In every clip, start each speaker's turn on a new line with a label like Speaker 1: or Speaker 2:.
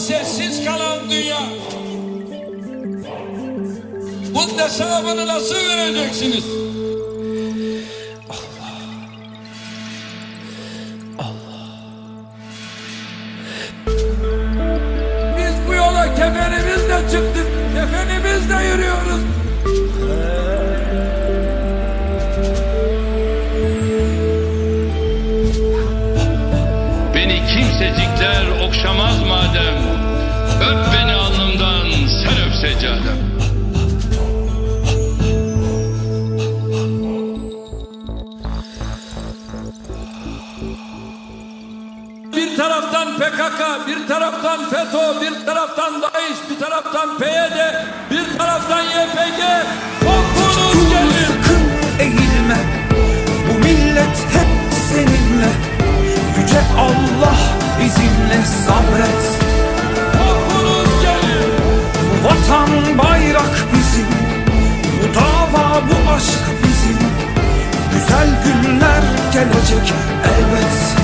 Speaker 1: sessiz kalan dünya. Bunun hesabını nasıl vereceksiniz? Biz bu yola kefenimizle çıktık, kefenimizle yürüyoruz.
Speaker 2: Kimsecikler okşamaz madem Öp beni alnımdan sen öp seccadem
Speaker 1: Bir taraftan PKK, bir taraftan FETÖ, bir taraftan DAEŞ, bir taraftan PYD, bir taraftan YPG.
Speaker 3: Güzel günler gelecek elbet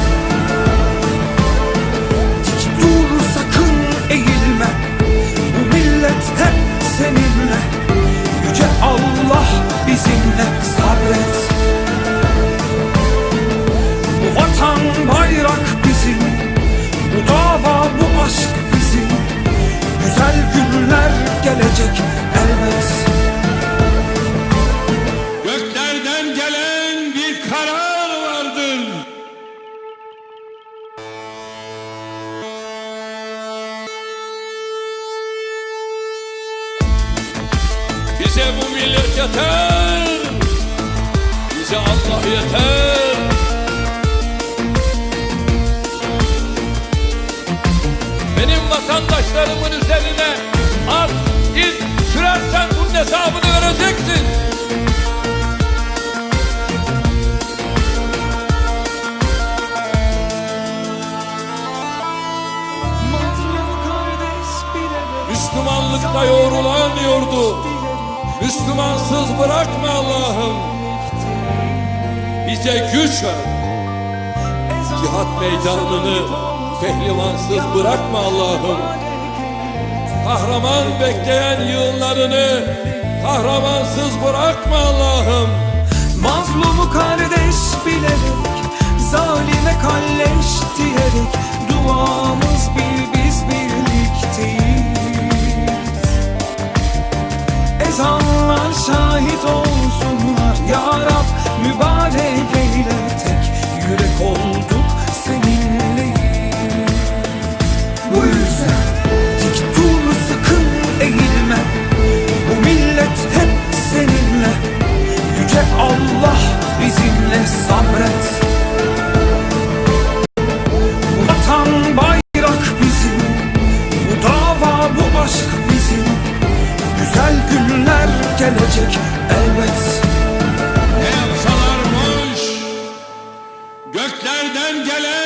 Speaker 1: Bize bu millet yeter. Bize Allah yeter. Benim vatandaşlarımın üzerine at, it sürersen bunun hesabını vereceksin. Müslümanlıkta yoğrulan yordu. Müslümansız bırakma Allah'ım. Bize güç ver. Cihat meydanını pehlivansız bırakma Allah'ım. Kahraman bekleyen yığınlarını kahramansız bırakma Allah'ım.
Speaker 3: Mazlumu kardeş bilerek Zalime kalleş diyerek Duamız bir sabret vatan bayrak bizim Bu dava bu aşk bizim. Güzel günler gelecek elbet. Ne yapsalarmış Göklerden gelen